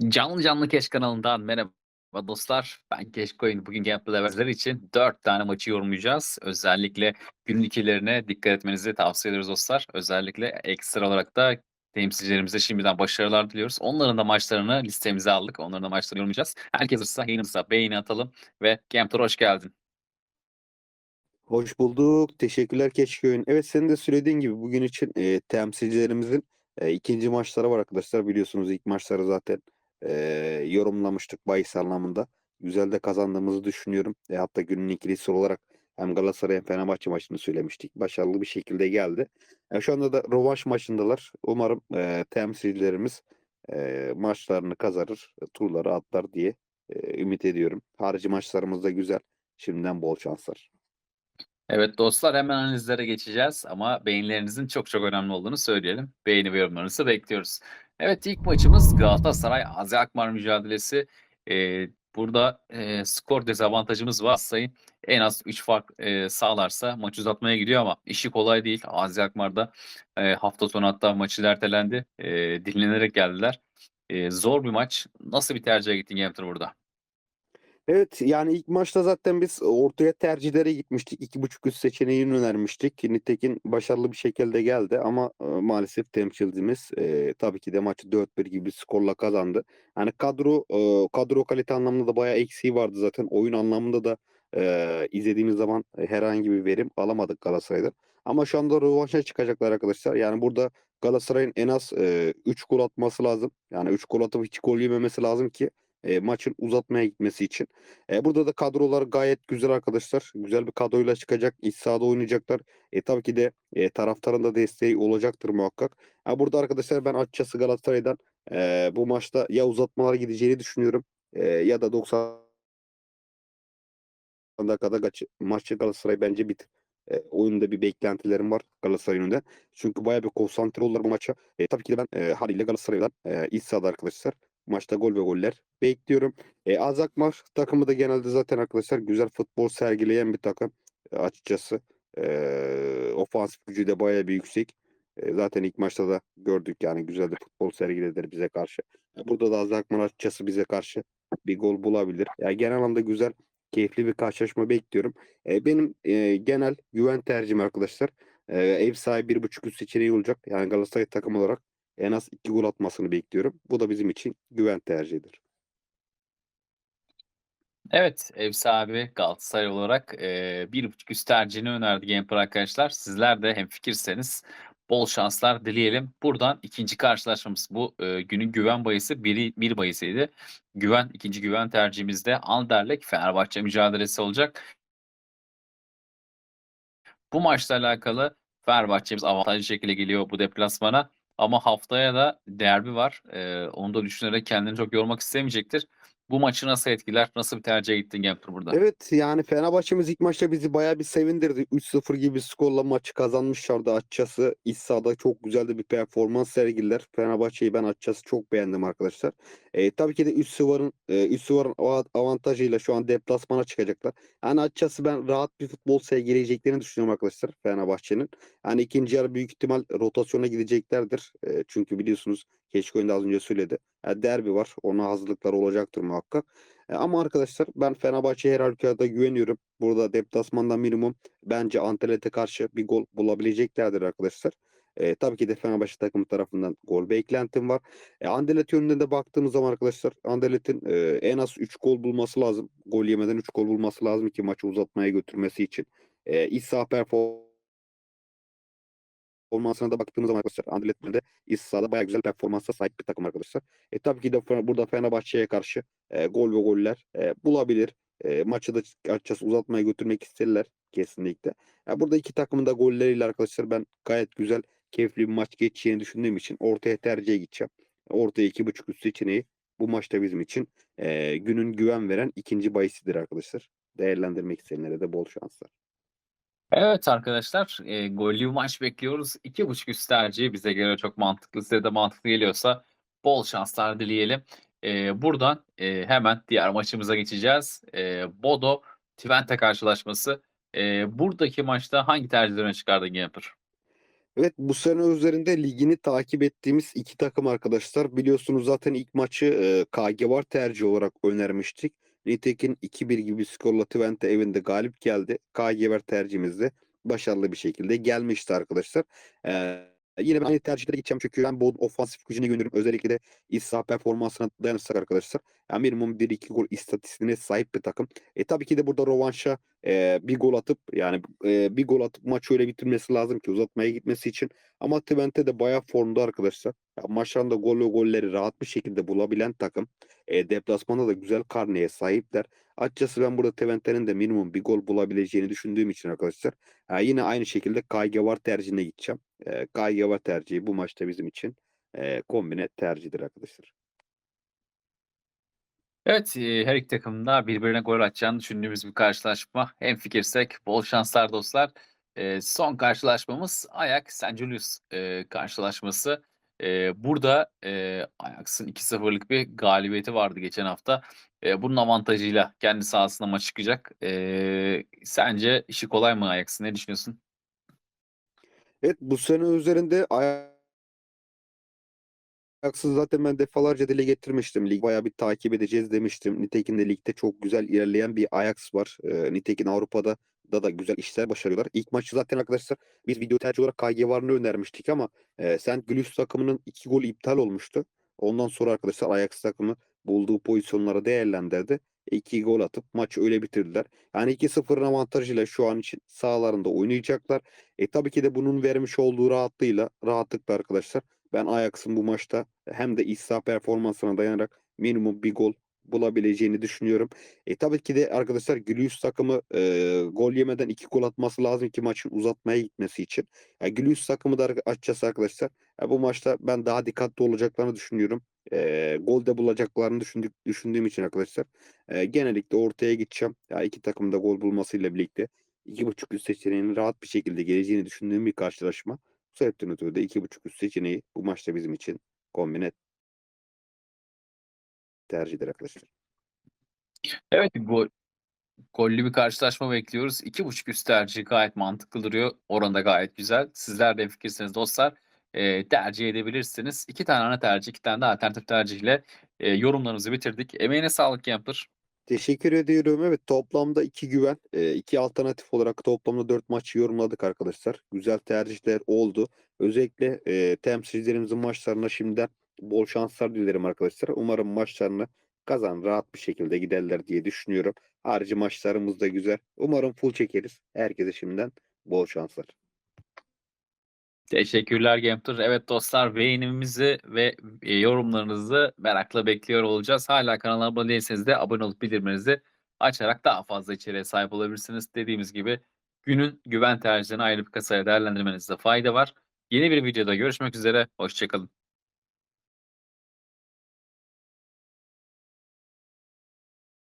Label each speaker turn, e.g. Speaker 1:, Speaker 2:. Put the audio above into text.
Speaker 1: Canlı Canlı Keş kanalından merhaba dostlar. Ben Keşkoyun. Bugün Gameplay için 4 tane maçı yorumlayacağız. Özellikle günün ikilerine dikkat etmenizi tavsiye ediyoruz dostlar. Özellikle ekstra olarak da temsilcilerimize şimdiden başarılar diliyoruz. Onların da maçlarını listemize aldık. Onların da maçlarını yorumlayacağız. Herkes hazırsa yayınımıza beğeni atalım ve Gameplay hoş geldin.
Speaker 2: Hoş bulduk. Teşekkürler Keşköy'ün. Evet senin de söylediğin gibi bugün için e, temsilcilerimizin e, ikinci maçları var arkadaşlar. Biliyorsunuz ilk maçları zaten e, yorumlamıştık bahis anlamında. Güzel de kazandığımızı düşünüyorum. E, hatta günün ikilisi olarak hem Galatasaray hem Fenerbahçe maçını söylemiştik. Başarılı bir şekilde geldi. E, şu anda da rövanş maçındalar. Umarım e, temsilcilerimiz e, maçlarını kazanır, e, turları atlar diye e, ümit ediyorum. Harici maçlarımız da güzel. Şimdiden bol şanslar.
Speaker 1: Evet dostlar hemen analizlere geçeceğiz ama beğenilerinizin çok çok önemli olduğunu söyleyelim. Beğeni ve yorumlarınızı bekliyoruz. Evet ilk maçımız Galatasaray Azi Akmar mücadelesi. Ee, burada e, skor dezavantajımız var. Sayın en az 3 fark e, sağlarsa maç uzatmaya gidiyor ama işi kolay değil. Azi Akmar'da e, hafta sonu hatta maçı ertelendi. E, dinlenerek geldiler. E, zor bir maç. Nasıl bir tercih gittin Gemter burada?
Speaker 2: Evet yani ilk maçta zaten biz ortaya tercihlere gitmiştik. İki buçuk üst seçeneğini önermiştik. Nitekin başarılı bir şekilde geldi ama e, maalesef temsilcimiz e, tabii ki de maçı 4-1 gibi bir skorla kazandı. Yani kadro e, kadro kalite anlamında da bayağı eksiği vardı zaten. Oyun anlamında da e, izlediğimiz zaman herhangi bir verim alamadık Galatasaray'dan. Ama şu anda rövanşa çıkacaklar arkadaşlar. Yani burada Galatasaray'ın en az 3 gol atması lazım. Yani 3 gol atıp hiç gol yememesi lazım ki e, maçın uzatmaya gitmesi için. E, burada da kadrolar gayet güzel arkadaşlar. Güzel bir kadroyla çıkacak. İç sahada oynayacaklar. E, tabii ki de e, taraftarın da desteği olacaktır muhakkak. Ha, burada arkadaşlar ben açıkçası Galatasaray'dan e, bu maçta ya uzatmalara gideceğini düşünüyorum. E, ya da 90 dakikada kaç, maçı Galatasaray bence bit. E, oyunda bir beklentilerim var Galatasaray yönünde. Çünkü bayağı bir konsantre olurlar bu maça. E, tabii ki de ben e, haliyle Galatasaray'dan e, iç sahada arkadaşlar maçta gol ve goller bekliyorum. E, Azakmar takımı da genelde zaten arkadaşlar güzel futbol sergileyen bir takım e, açıkçası. E, ofansif gücü de bayağı bir yüksek. E, zaten ilk maçta da gördük yani güzel de futbol sergilediler bize karşı. E, burada da Azakmar açıkçası bize karşı bir gol bulabilir. Yani genel anlamda güzel, keyifli bir karşılaşma bekliyorum. E, benim e, genel güven tercihim arkadaşlar. E, ev sahibi bir buçuk üst seçeneği olacak. Yani Galatasaray takım olarak en az 2 gol atmasını bekliyorum. Bu da bizim için güven tercihidir.
Speaker 1: Evet, ev sahibi Galatasaray olarak e, bir buçuk üst tercihini önerdi Gameplay arkadaşlar. Sizler de hemfikirseniz bol şanslar dileyelim. Buradan ikinci karşılaşmamız bu e, günün güven bayısı bir, bir bayısıydı. Güven ikinci güven tercihimizde Anderlecht Fenerbahçe mücadelesi olacak. Bu maçla alakalı Fenerbahçe'miz avantajlı şekilde geliyor bu deplasmana. Ama haftaya da derbi var. Ee, onu da düşünerek kendini çok yormak istemeyecektir. Bu maçı nasıl etkiler? Nasıl bir tercih gittin Gemper burada?
Speaker 2: Evet yani Fenerbahçe'miz ilk maçta bizi bayağı bir sevindirdi. 3-0 gibi skorla maçı kazanmışlardı açıkçası. İç çok güzel de bir performans sergilediler. Fenerbahçe'yi ben açıkçası çok beğendim arkadaşlar. E, tabii ki de 3-0'ın e, 3-0'ın avantajıyla şu an deplasmana çıkacaklar. Yani açıkçası ben rahat bir futbol sergileyeceklerini düşünüyorum arkadaşlar Fenerbahçe'nin. Yani ikinci yarı büyük ihtimal rotasyona gideceklerdir. E, çünkü biliyorsunuz Keşkoy'un da az önce söyledi. Yani derbi var. Ona hazırlıklar olacaktır muhakkak. E, ama arkadaşlar ben Fenerbahçe'ye her halükarda güveniyorum. Burada deplasmanda minimum bence Antalya'ya karşı bir gol bulabileceklerdir arkadaşlar. E, tabii ki de Fenerbahçe takımı tarafından gol beklentim var. E, Anderlet yönünde de baktığımız zaman arkadaşlar Anderlet'in e, en az 3 gol bulması lazım. Gol yemeden 3 gol bulması lazım ki maçı uzatmaya götürmesi için. E, iç saha performansı performansına da baktığımız zaman arkadaşlar Anderlet'te de iç sahada bayağı güzel performansa sahip bir takım arkadaşlar. E, tabii ki de burada Fenerbahçe'ye karşı e, gol ve goller e, bulabilir. E, maçı da açıkçası uzatmaya götürmek isterler kesinlikle. E, burada iki takımın da golleriyle arkadaşlar ben gayet güzel keyifli bir maç geçeceğini düşündüğüm için ortaya tercihe gideceğim. Ortaya iki buçuk üst seçeneği bu maçta bizim için e, günün güven veren ikinci bahisidir arkadaşlar. Değerlendirmek isteyenlere de bol şanslar.
Speaker 1: Evet arkadaşlar, e, gollü maç bekliyoruz. 2.5 üst tercihi bize göre çok mantıklı. Size de mantıklı geliyorsa bol şanslar dileyelim. E, buradan e, hemen diğer maçımıza geçeceğiz. E, Bodo Twente karşılaşması. E, buradaki maçta hangi tercihlerini çıkardın Gamper?
Speaker 2: Evet bu sene üzerinde ligini takip ettiğimiz iki takım arkadaşlar. Biliyorsunuz zaten ilk maçı e, KG var tercih olarak önermiştik. Nitekim 2-1 gibi skorla Twente evinde galip geldi. KG var tercihimizde başarılı bir şekilde gelmişti arkadaşlar. Ee, yine ben aynı tercihlere gideceğim çünkü ben bu ofansif gücüne güveniyorum. Özellikle de İsa performansına dayanırsak arkadaşlar. Yani minimum 1-2 gol istatistiğine sahip bir takım. E tabii ki de burada rovanşa e, bir gol atıp yani e, bir gol atıp maçı öyle bitirmesi lazım ki uzatmaya gitmesi için. Ama Twente de bayağı formda arkadaşlar. Maçlarında gol ve golleri rahat bir şekilde bulabilen takım. E, deplasmanda da güzel karneye sahipler. Açıkçası ben burada Twente'nin de minimum bir gol bulabileceğini düşündüğüm için arkadaşlar. Ha, yine aynı şekilde KG var tercihine gideceğim. E, KG var tercihi bu maçta bizim için e, kombine tercihidir arkadaşlar.
Speaker 1: Evet, eee, her iki takımın da birbirine gol atacağını düşündüğümüz bir karşılaşma. Hemfikirsek bol şanslar dostlar. Eee, son karşılaşmamız Ajax St. Julius eee, karşılaşması. Burada eee, Ajax'ın 2-0'lık bir galibiyeti vardı geçen hafta. Eee, bunun avantajıyla kendi sahasına maç çıkacak. Eee, sence işi kolay mı Ajax'ın? Ne düşünüyorsun?
Speaker 2: Evet bu sene üzerinde Ajax Ajax'ı zaten ben defalarca dile getirmiştim. Lig bayağı bir takip edeceğiz demiştim. Nitekim de ligde çok güzel ilerleyen bir Ajax var. Ee, nitekim Avrupa'da da da güzel işler başarıyorlar. İlk maçı zaten arkadaşlar biz video tercih olarak KG Varn'ı önermiştik ama e, St. Gilles takımının iki gol iptal olmuştu. Ondan sonra arkadaşlar Ajax takımı bulduğu pozisyonları değerlendirdi. İki gol atıp maçı öyle bitirdiler. Yani 2-0'ın avantajıyla şu an için sahalarında oynayacaklar. E tabii ki de bunun vermiş olduğu rahatlığıyla rahatlıkla arkadaşlar ben Ajax'ın bu maçta hem de İsa performansına dayanarak minimum bir gol bulabileceğini düşünüyorum. E tabii ki de arkadaşlar Gülius takımı e, gol yemeden iki gol atması lazım ki maçın uzatmaya gitmesi için. Ya Gülius takımı da açıkçası arkadaşlar ya bu maçta ben daha dikkatli olacaklarını düşünüyorum. E, gol de bulacaklarını düşündük, düşündüğüm için arkadaşlar e, genellikle ortaya gideceğim. Ya iki takım da gol bulmasıyla birlikte iki buçuk üst seçeneğinin rahat bir şekilde geleceğini düşündüğüm bir karşılaşma. Bu sebepten ötürü de 2.5 üst seçeneği bu maçta bizim için tercihdir arkadaşlar.
Speaker 1: Evet, gol gollü bir karşılaşma bekliyoruz. 2.5 üst tercihi gayet mantıklı duruyor. Oranı da gayet güzel. Sizler de hemfikirsiniz dostlar. Eee, tercih edebilirsiniz. 2 tane ana tercih, 2 tane de alternatif tercihle eee, yorumlarımızı bitirdik. Emeğine sağlık Camper.
Speaker 2: Teşekkür ediyorum. Evet toplamda iki güven, e, iki alternatif olarak toplamda dört maçı yorumladık arkadaşlar. Güzel tercihler oldu. Özellikle e, temsilcilerimizin maçlarına şimdiden bol şanslar dilerim arkadaşlar. Umarım maçlarını kazan rahat bir şekilde giderler diye düşünüyorum. Harici maçlarımız da güzel. Umarım full çekeriz. Herkese şimdiden bol şanslar.
Speaker 1: Teşekkürler Camper. Evet dostlar beğenimizi ve e, yorumlarınızı merakla bekliyor olacağız. Hala kanala abone değilseniz de abone olup bildirimlerinizi açarak daha fazla içeriğe sahip olabilirsiniz. Dediğimiz gibi günün güven tercihlerini ayrı bir kasaya değerlendirmenizde fayda var. Yeni bir videoda görüşmek üzere. Hoşçakalın.